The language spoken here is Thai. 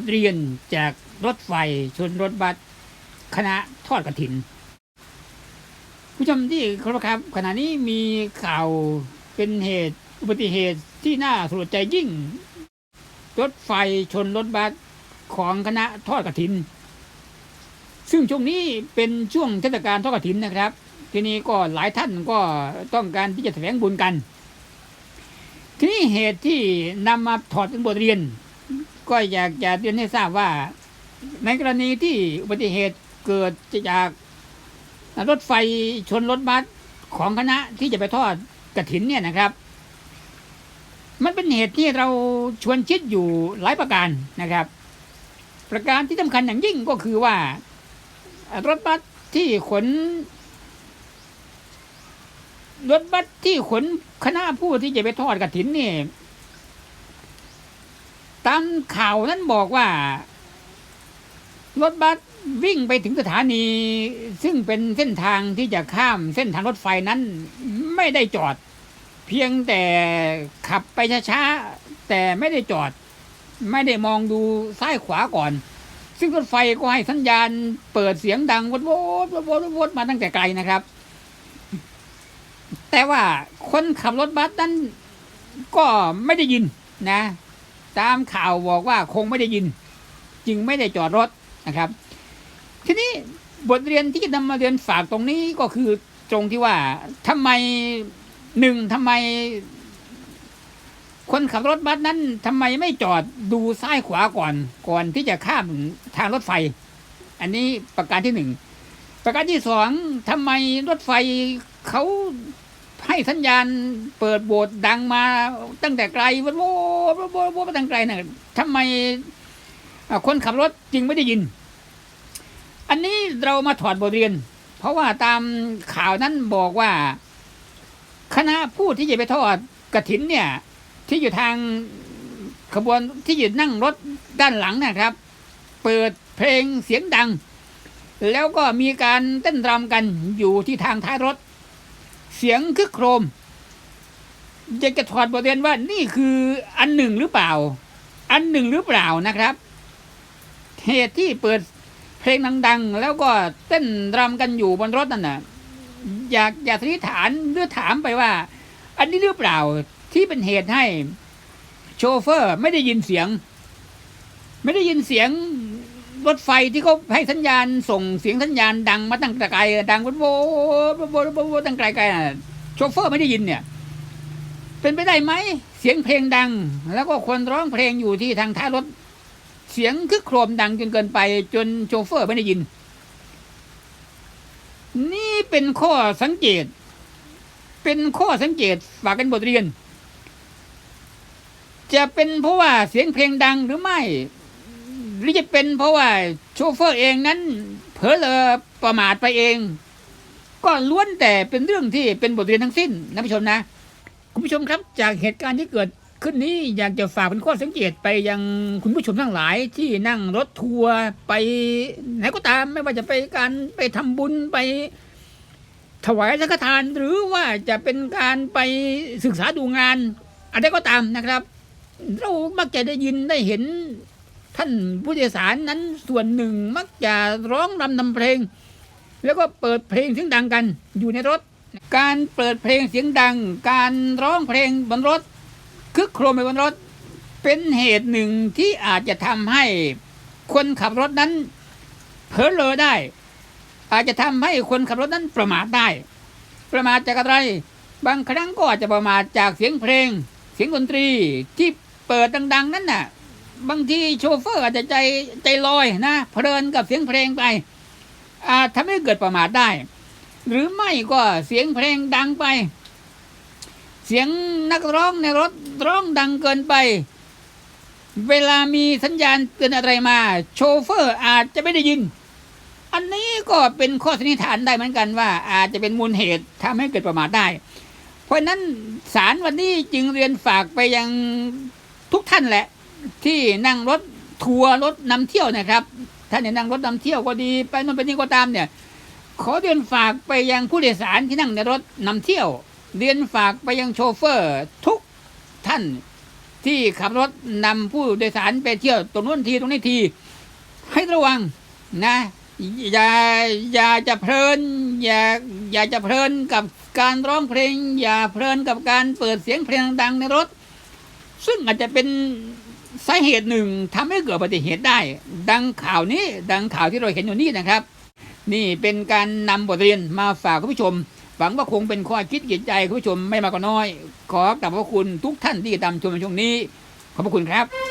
ทเรียนจากรถไฟชนรถบัสคณะทอดกระถิน ผู้ชมที่เคารพครับ ขณะนี้มีข่าวเป็นเหตุอุบัติเหตุที่น่าสลดใจยิ่ง รถไฟชนรถบัสของคณะทอดกระถิน ซึ่งช่วงนี้เป็นช่วงเทศกาลทอดกระถินนะครับ ทีนี้ก็หลายท่านก็ต้องการที่จะแสวงบุญกัน ทีนี้เหตุที่นำมาถอดเป็นบทเรียน ก็อยากจะเรียนให้ทราบว่า ในกรณีที่อุบัติเหตุเกิดจากรถไฟชนรถบัสของคณะที่จะไปทอดกระถินเนี่ยนะครับ มันเป็นเหตุที่เราชวนคิดอยู่หลายประการนะครับ ประการที่สำคัญอย่างยิ่งก็คือว่า รถบัสที่ขน รถบัสที่ขนคณะผู้ที่จะไปทอดกระถินเนี่ย ตามข่าวนั้นบอกว่า รถบัสวิ่งไปถึงสถานี ซึ่งเป็นเส้นทางที่จะข้ามเส้นทางรถไฟนั้นไม่ได้จอด เพียงแต่ขับไปช้าๆแต่ไม่ได้จอด ไม่ได้มองดูซ้ายขวาก่อน ซึ่งรถไฟก็ให้สัญญาณเปิดเสียงดังวดวดวดวดวดมาตั้งแต่ไกลนะครับ แต่ว่าคนขับรถบัสนั้นก็ไม่ได้ยินนะ ตามข่าวบอกว่าคงไม่ได้ยิน จึงไม่ได้จอดรถนะครับ ทีนี้บทเรียนที่จะนำมาเรียนฝากตรงนี้ก็คือตรงที่ว่าทำไมหนึ่งทำไม คนขับรถบัสนั้นทำไมไม่จอดดูซ้ายขวาก่อน ก่อนที่จะข้ามทางรถไฟ อันนี้ประการที่หนึ่งประการที่สองทำไมรถไฟเขาให้สัญญาณเปิดโบสถ์ดังมาตั้งแต่ไกลวัดโว้ วัดโว้วัดโว้มาตั้งไกลน่ะทำไมคนขับรถจึงไม่ได้ยิน อันนี้เรามาถอดบทเรียน เพราะว่าตามข่าวนั้นบอกว่า คณะผู้ที่จะไปทอดกระถินเนี่ย ที่อยู่ทางขบวนที่อยู่นั่งรถด้านหลังนะครับ เปิดเพลงเสียงดัง แล้วก็มีการเต้นรำกันอยู่ที่ทางท้ายรถ เสียงคึกโครม อยากจะถอดบทเรียนว่านี่คืออันหนึ่งหรือเปล่า อันหนึ่งหรือเปล่านะครับเหตุที่เปิดเพลงดังๆ แล้วก็เต้นรำกันอยู่บนรถนั่นน่ะ อยากอยากสันนิษฐานหรือถามไปว่า อันนี้หรือเปล่าที่เป็นเหตุให้ โชเฟอร์ไม่ได้ยินเสียง ไม่ได้ยินเสียงรถไฟที่เขาให้สัญญาณส่งเสียงสัญญาณดังมาตั้งแต่ไกลดังโวโวโวโวโวโวตั้งไกลไกลน่ะโชเฟอร์ไม่ได้ยินเนี่ย เป็นไปได้ไหม เสียงเพลงดัง แล้วก็คนร้องเพลงอยู่ที่ทางท้ายรถ เสียงคึกโครมดังจนเกินไป จนโชเฟอร์ไม่ได้ยิน นี่เป็นข้อสังเกต เป็นข้อสังเกตฝากกันบทเรียน จะเป็นเพราะว่าเสียงเพลงดังหรือไม่ หรือจะเป็นเพราะว่าโชเฟอร์เองนั้น เผลอเลอประมาทไปเอง ก็ล้วนแต่เป็นเรื่องที่เป็นบทเรียนทั้งสิ้นนะผู้ชมนะ คุณผู้ชมครับ จากเหตุการณ์ที่เกิดขึ้นนี้อยากจะฝากเป็นข้อสังเกตไปยังคุณผู้ชมทั้งหลายที่นั่งรถทัวร์ไปไหนก็ตามไม่ว่าจะไปการไปทำบุญไป ถวายสังฆทาน หรือว่าจะเป็นการไปศึกษาดูงานอะไรก็ตามนะครับ เรามักจะได้ยินได้เห็นท่านผู้โดยสารนั้นส่วนหนึ่งมักจะร้องรำนำเพลง แล้วก็เปิดเพลงเสียงดังกันอยู่ในรถ การเปิดเพลงเสียงดัง การร้องเพลงบนรถ คึกโครมไปบนรถ เป็นเหตุหนึ่งที่อาจจะทำให้คนขับรถนั้นเผลอเลอได้ อาจจะทำให้คนขับรถนั้นประมาทได้ ประมาทจากอะไร บางครั้งก็อาจจะประมาทจากเสียงเพลง เสียงดนตรีที่เปิดดัง ๆ นั้นน่ะ บางทีโชเฟอร์อาจจะใจใจลอยนะเพลินกับเสียงเพลงไปอาจทำให้เกิดประมาทได้ หรือไม่ก็เสียงเพลงดังไป เสียงนักร้องในรถร้องดังเกินไป เวลามีสัญญาณเตือนอะไรมา โชเฟอร์อาจจะไม่ได้ยิน อันนี้ก็เป็นข้อสันนิษฐานได้เหมือนกันว่า อาจจะเป็นมูลเหตุทำให้เกิดประมาทได้ เพราะนั้นสารวันนี้จึงเรียนฝากไปยังทุกท่านแหละ ที่นั่งรถทัวร์รถนำเที่ยวนะครับ ท่านเนี่ยนั่งรถนำเที่ยวก็ดี ไปโน่นไปนี่ก็ตามเนี่ย ขอเรียนฝากไปยังผู้โดยสารที่นั่งในรถนำเที่ยว เรียนฝากไปยังโชเฟอร์ทุกท่านที่ขับรถนำผู้โดยสารไปเที่ยวตรงนู้นทีตรงนี้ที ให้ระวังนะอย่าอย่าจะเพลิน อย่าอย่าจะเพลินกับการร้องเพลง อย่าเพลินกับการเปิดเสียงเพลงดังๆในรถ ซึ่งอาจจะเป็นสาเหตุหนึ่งทำให้เกิดอุบัติเหตุได้ ดังข่าวนี้ ดังข่าวที่เราเห็นอยู่นี่นะครับ นี่เป็นการนำบทเรียนมาฝากคุณผู้ชม หวังว่าคงเป็นข้อคิดเกียใจคุณผู้ชมไม่มากก็น้อย ขอกราบขอบพระคุณทุกท่านที่ติดตามชมในช่วงนี้ ขอบพระคุณครับ